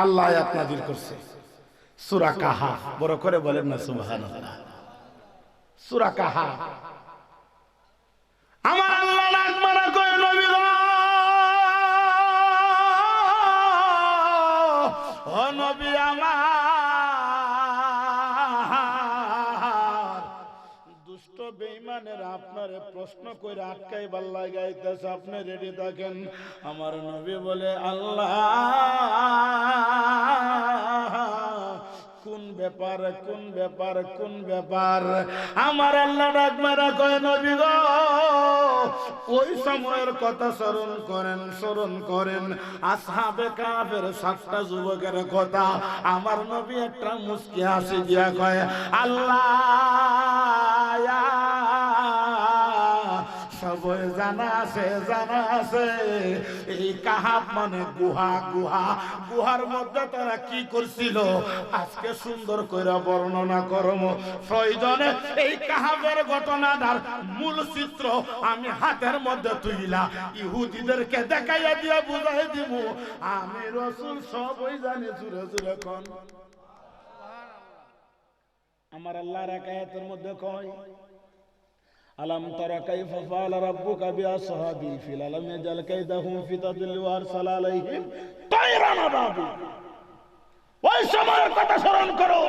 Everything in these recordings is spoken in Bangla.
আল্লাহ আয়াত নাজির করছে। সূরা কাহা, বড় করে বলেন না, সুবহানাল্লাহ। সূরা কাহা। আমার আল্লাহ নবী ও নবী আপনারে প্রশ্ন করে আটকাইবার লাগাইতেছে, আপনি রেডি থাকেন? আমার নবী বলে, আল্লাহ, কোন ব্যাপার কোন ব্যাপার কোন ব্যাপার? আমার আল্লাহ ডাক কয়, নবী গো, ওই সময়ের কথা স্মরণ করেন স্মরণ করেন। আসহাবে কাফের সাতটা যুবকের কথা আমার নবী একটা মুস্কি হাসি দিয়া কয়, আল্লাহ সবই জানা আছে জানা আছে। এই কাহাব মানে গুহা গুহা। গুহার মধ্যে তারা কি করছিল? আজকে সুন্দর করে বর্ণনা করম। প্রয়োজনে এই কাহাবের ঘটনাটার মূল চিত্র আমি হাতের মধ্যে তুইলা। ইহুদিদেরকে দেখাইয়া দিয়া বুঝাই দিব আমি রসুল সবই জানি জুড়ে জুড়ে কন। আমার আল্লাহর একায়াতের মধ্যে কয় আলাম তারা কাইফা ফাআলা রু কাবি ফিল আলম ইয়াজাল কাইদাহুম ফি তাদিল ওয়া আরসালা আলাইহিম আবাবি ওই সময়ের কথা স্মরণ করো।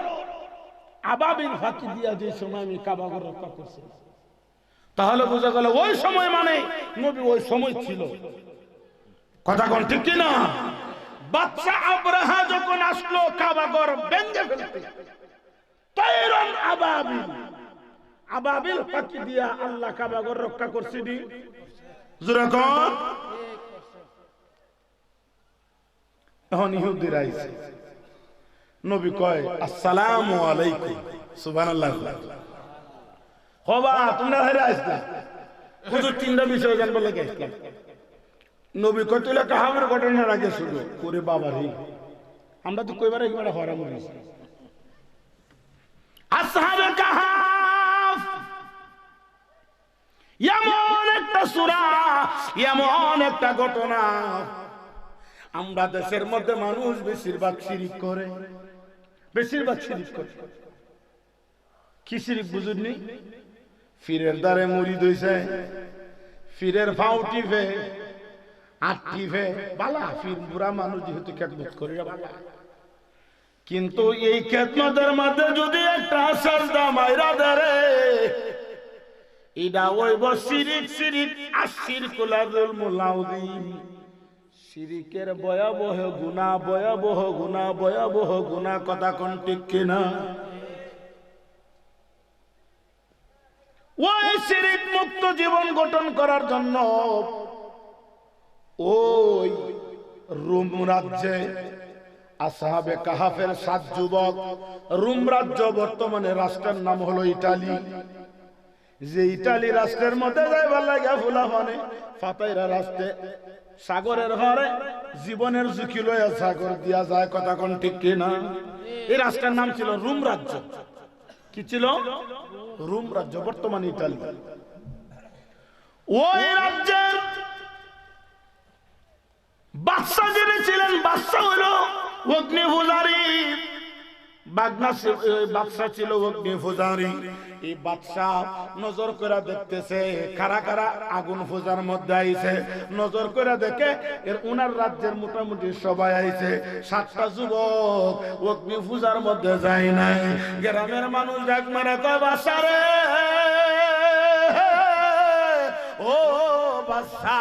আবাবিল ফাঁকি দিয়া যে সময় আমি কাবা ঘর রক্ষা করছি। তাহলে বোঝা গেল ওই সময় মানে নবী ওই সময় ছিল। কথা কোন ঠিক কি না বাচ্চা আব্রাহা যখন আসলো কাবা ঘর ব্যঙ্গে ফেলতে তাইরান আবাবিল আবাবিল পাখি দিয়া আল্লাহ কাবাগর রক্ষা করছি দি এখন ইহুদিরা আইছে। নবী কয় আসসালামু আলাইকুম। সুবহানাল্লাহ। হবা তোমরা হেরে আসলা হুজুর তিনটা বিষয় জানব লাগে। আসলাম নবী কয় তুই কাহাবের ঘটনার আগে শুরু করে বাবা রে। আমরা তো কইবার একবার হরা আসহাবে কাহাফ এমন একটা ঘটনা। আমরা দেশের মধ্যে মানুষ বেশিরভাগ শিরিক করে। বেশিরভাগ শিরিক করে। কি শিরিক বুঝুননি ফিরের দ্বারে মুড়ি দইছে ফিরের ফাউ টিফে আট টিফে বালা, ফির বুড়া মানুষ যেহেতু খেদমত করে কিন্তু এই খেদমতের মধ্যে যদি একটা সাজদা মাইরা দেরে ইডা ওইব শিরিক শিরিক, আশির কুলাদুল মুলাউদ্দিন শিরিকের ভয়াবহ গুণা ভয়াবহ গুণা ভয়াবহ গুণা, কথা কোন ঠিক কিনা? ওই শিরিক মুক্ত জীবন গঠন করার জন্য ওই রোম রাজ্যে আসাহাবে কাহাফের সাত যুবক, রোম রাজ্য বর্তমানে রাষ্ট্রের নাম হলো ইটালি। যে ইটালি রাষ্ট্রের মধ্যে যাইবার লাগে ফুলা মানে ফাতাইরা রাষ্ট্রে। সাগরের ঘরে জীবনের ঝুঁকি লইয়া সাগর দিয়া যায়, কথা কোন ঠিক কিনা এই রাষ্ট্রের নাম ছিল রুম রাজ্য। কি ছিল? রুম রাজ্য, বর্তমান ইটালি ওই রাজ্যের বাদশা যিনি ছিলেন বাদশা হলো অগ্নি পূজারী বাগনা বাদশা ছিল অগ্নি পূজারী। এই বাদশা নজর করে দেখতেছে কারা কারা আগুন পূজার মধ্যে আইছে। নজর করে দেখে এর উনার রাজ্যের মোটামুটি সবাই আইছে। সাতটা যুবক অগ্নি পূজার মধ্যে যায় নাই। গ্রামের মানুষ ডাক মারে, কয় বাসা রে? ও যুবক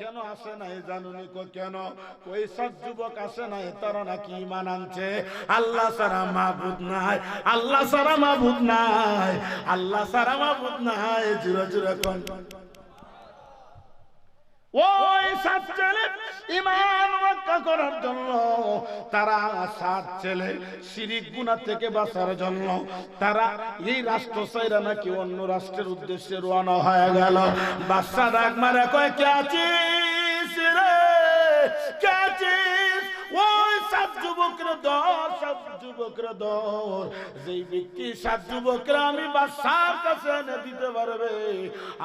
কেন আসে নাই জানুনি কো কেন? ওই সাত যুবক আসে নাই, তারা নাকি ইমান আনছে। আল্লাহ সারা মাহবুদ নাই, আল্লাহ সারা মাহবুদ নাই, আল্লাহ সারা মাহবুদ নাই, জুড়ে জুড়ে কোন। ওই সাত ছেলে ইমান রক্ষা করার জন্য, তারা সাত ছেলে শিরিক গুণা থেকে বাঁচার জন্য, তারা এই রাষ্ট্র চাইরা নাকি অন্য রাষ্ট্রের উদ্দেশ্যে রওনা হয়ে গেল। বাদশা ডাক মারে কয়, কে আছিস?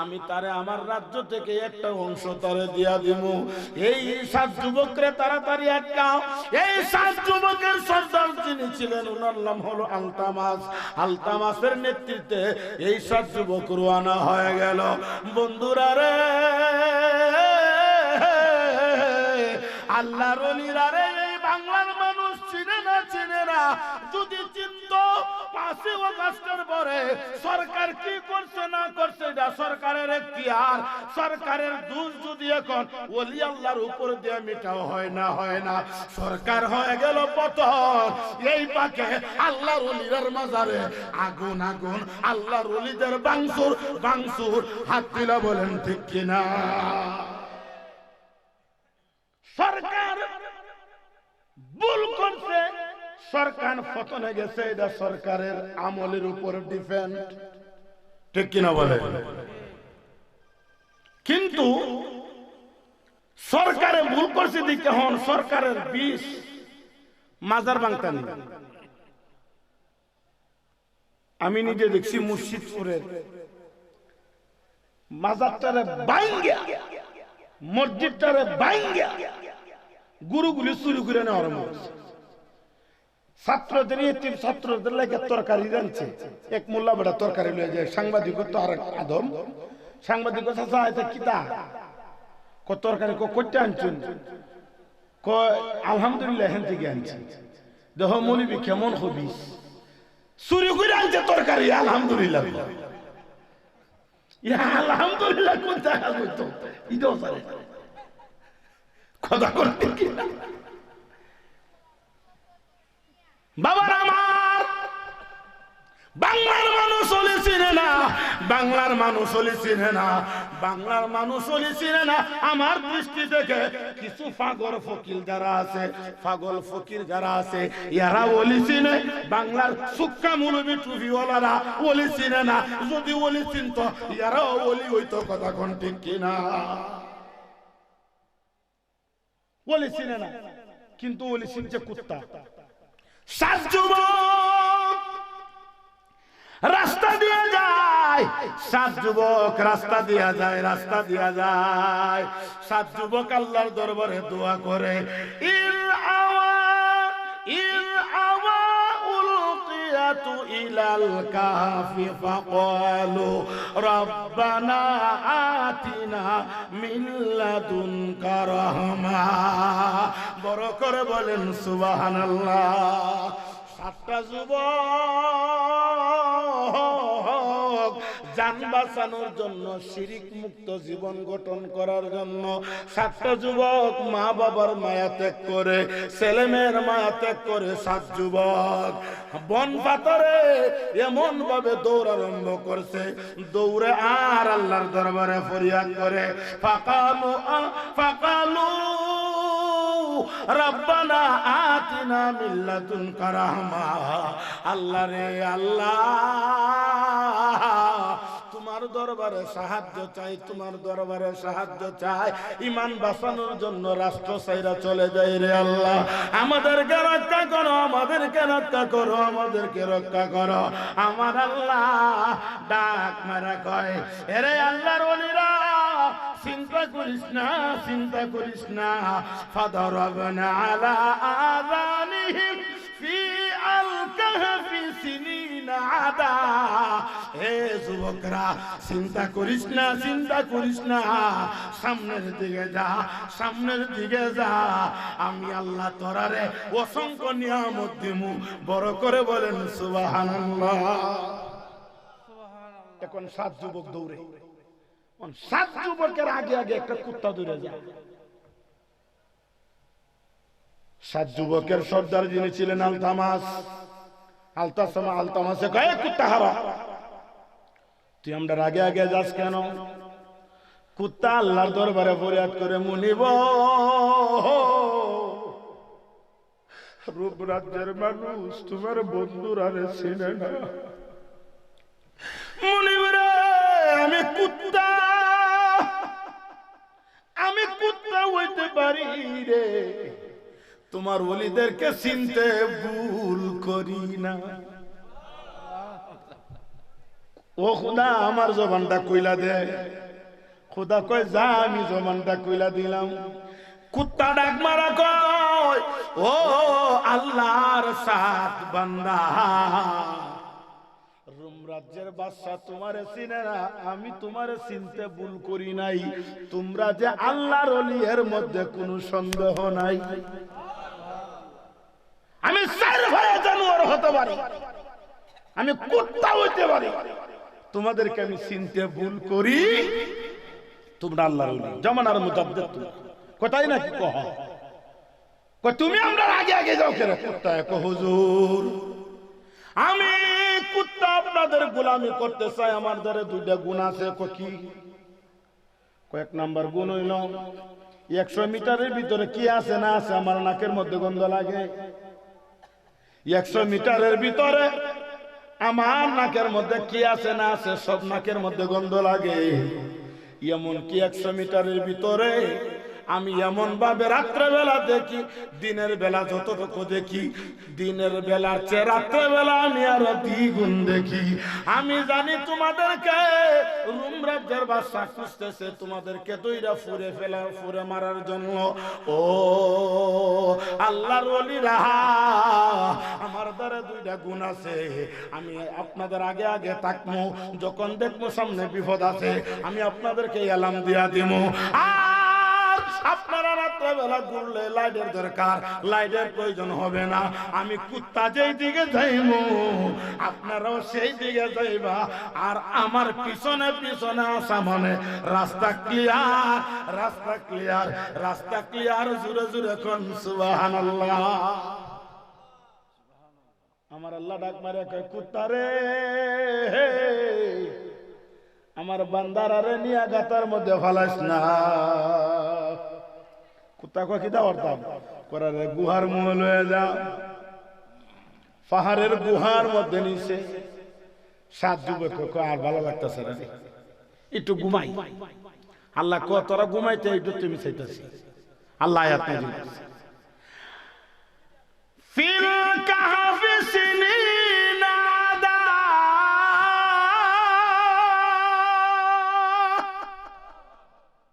আমি তারে আমার রাজ্য থেকে একটা অংশ তারে দিয়া দিব। এই সাত যুবকরা তাড়াতাড়ি একটা এই সাত যুবকের সর্দার যিনি ছিলেন ওনার নাম হলো আলতামাস। আলতামাসের নেতৃত্বে এই সাত যুবক রোয়ানা হয়ে গেল। বন্ধুরা রে, আল্লাহর অলিরা রে যদি চিন্ত পাঁচই অগাস্টের পরে সরকার কি করছে না করছে, এটা সরকারের আর সরকারের দোষ যদি এখন ওলি আল্লাহর উপর দিয়ে মিটাও হয় না হয় না। সরকার হয়ে গেল পতন। এই পাকে আল্লাহর অলিরার মাজারে আগুন আগুন, আল্লাহর অলিদের বাংসুর বাংসুর। হাত দিলা বলেন, ঠিক কিনা? সরকার ভুল করছে সরকার পতনে গেছে, এটা সরকারের আমলের উপর ডিপেন্ড। ঠিক কিনা বলে কিন্তু সরকারে ভুল করছে দিকে হন, সরকারের বিষ মাজার বাংতানি। আমি নিজে দেখছি মুর্শিদপুরের মাজারটারে বাইঙ্গা মসজিদটারে বাইঙ্গা গুরুগুলি চুরি করে নেওয়ার মতো। ছাত্রদের এতিম ছাত্রদের লাগে তরকারি রাঁধছে এক মোল্লা বেটা তরকারি লয়ে যায়। সাংবাদিক তো আর আদম। সাংবাদিক চাচা কিতা ক তরকারি ক করতে আনছেন? ক, আলহামদুলিল্লাহ হেন থেকে আনছি। দেহ মলিবি কেমন হবিস? চুরি করে আনছে তরকারি, আলহামদুলিল্লাহ। ইয়া, আলহামদুলিল্লাহ সারে। কথা করতে বাবার আমার। বাংলার মানুষ হলে চিনে না, বাংলার মানুষ হলে চিনে না, বাংলার মানুষ হলে চিনে না। আমার দৃষ্টি থেকে কিছু পাগল ফকির যারা আছে, পাগল ফকির যারা আছে, এরা ওলি চিনে। বাংলার সুক্কা মুলবি টুপিওয়ালারা ওলি চিনে না। যদি ওলি চিনত, এরাও ওলি হইতো, কথা কোন ঠিক কিনা ওলি চিনে না, কিন্তু ওলি চিনছে কুত্তা। রাস্তা দিয়া যায়। সাত যুবক রাস্তা দিয়া যায়, রাস্তা দিয়া যায়। সাত যুবক আল্লাহর দরবারে দোয়া করে ইল উলকিয়াতু الكهف فقالوا ربنا آتنا من لدنك رحمة بركر করে বলেন সুবহানাল্লাহ সাতটা যুবক যান বাঁচানোর জন্য, শিরিক মুক্ত জীবন গঠন করার জন্য সাতটা যুবক মা বাবার মায়া ত্যাগ করে, ছেলে মেয়ের মায়া ত্যাগ করে সাত যুবক। বন পাতরে এমন ভাবে দৌড় আরম্ভ করছে, দৌড়ে আর আল্লাহর দরবারে ফরিয়াদ করে, ফাকালু ফাকালু, রব্বানা আতিনা মিল্লাতুন কারাহমা। আল্লাহ রে আল্লাহ। তোমার দরবারে সাহায্য চাই, তোমার দরবারে সাহায্য চাই। ইমান বাঁচানোর জন্য রাষ্ট্র সাইরা চলে যায় রে আল্লাহ। আমাদেরকে রক্ষা করো, আমাদেরকে রক্ষা করো, আমাদেরকে রক্ষা করো। আমার আল্লাহ ডাক মারা কয়, এরে আল্লাহর ওলিরা চিন্তা করিস না, চিন্তা করিস না। ফাদরবনা আলা আযানিহিম ফি আল কাহফি সিনিনা আদা। হে যুবকরা, চিন্তা করিস না, চিন্তা করিস না। সামনের দিকে যা, সামনের দিকে যা। আমি আল্লাহ তোরারে অসংখ্য নিয়ামত দিমু। বড় করে বলেন, সুবহানাল্লাহ। এখন সাত যুবক দৌড়ে। সাত যুবকের আগে আগে একটা কুত্তা দৌড়ে যায়। সাত যুবকের সর্দার যিনি ছিলেন আলতামাস। আলতাসমা আলতামাসে কয়ে কুত্তা হারা। তুই আমরা আগে আগে যাস কেন? কুত্তা আল্লাহর দরবারে ফরিয়াদ করে মুনিব। রূপ রাজ্যের মানুষ, তোমার বন্ধুরা রে চিনে না। মুনিবরে আমি কুত্তা। আমি কুত্তা হইতে পারি রে। তোমার ওলিদেরকে চিনতে ভুল করি না। ও খুদা, আমার জবানটা কইলা দে। খুদা কয়, যা, আমি জবানটা কইলা দিলাম। কুত্তা ডাক মারা কয়, ও আল্লাহর সাত বান্দা রাজ্যের বাদশাহ তোমারে চিনে না, আমি তোমারে চিনতে ভুল করি নাই। তোমরা যে আল্লাহর অলিয়ের মধ্যে কোনো সন্দেহ নাই। আমি চার ভাইয়ে জানোয়ার হতে পারি। আমি কুত্তা হইতে পারি। তোমাদেরকে আমি চিনতে ভুল করি। তোমরা আল্লাহর জমানার মুজাদ্দেদ তুমি। কোথায় নাকি কহ? তুমি আমরা আগে আগে যাও কেন? কহ, হুজুর। আমি কুত্তা আপনাদের গোলামি করতে চাই, আমার ধরে দুইটা গুণ আছে কি? কয়েক নাম্বার গুণ হইল, একশো মিটারের ভিতরে কি আছে না আছে আমার নাকের মধ্যে গন্ধ লাগে। একশো মিটারের ভিতরে আমার নাকের মধ্যে কি আছে না আছে সব নাকের মধ্যে গন্ধ লাগে। এমন কি একশো মিটারের ভিতরে আমি এমন ভাবে রাত্রেবেলা দেখি, দিনের বেলা যতটুকু দেখি, দিনের বেলার চেয়ে রাত্রেবেলা আমি আরও দ্বিগুণ দেখি। আমি জানি তোমাদেরকে রুম রাজ্যের বাসা খুঁজতেছে, তোমাদেরকে দুইটা ফুরে ফেলা ফুরে মারার জন্য। ও, আল্লাহর ওলিরা, আমার দ্বারা দুইটা গুণ আছে। আমি আপনাদের আগে আগে তাকমো যখন দেখব সামনে বিপদ আছে, আমি আপনাদেরকে এলাম দিয়া দিব আর আপনারা রাত্রেবেলা ঘুরলে লাইটের দরকার, লাইটের প্রয়োজন হবে না। আমি কুত্তা যেই দিকে যাইব, আপনারাও সেই দিকে যাইবা। আর আমার পিছনে পিছনে আসা মানে রাস্তা ক্লিয়ার রাস্তা ক্লিয়ার রাস্তা ক্লিয়ার জুড়ে জুড়ে কোন সুবহানাল্লাহ। আমার আল্লাহ ডাক মারে কুত্তা রে আমার বান্দারারে নিয়া গাতার মধ্যে ফালাস না। কুত্তা কুয়া কিতা করতাম করারে গুহার মুহ লয়ে যা। পাহাড়ের গুহার মধ্যে নিছে সাত যুবক আর ভালো লাগতেছে না একটু ঘুমাই। আল্লাহ ক তোরা ঘুমাইতে একটু তুমি চাইতেছি আল্লাহ হাত ফিল কাহাফি সিনি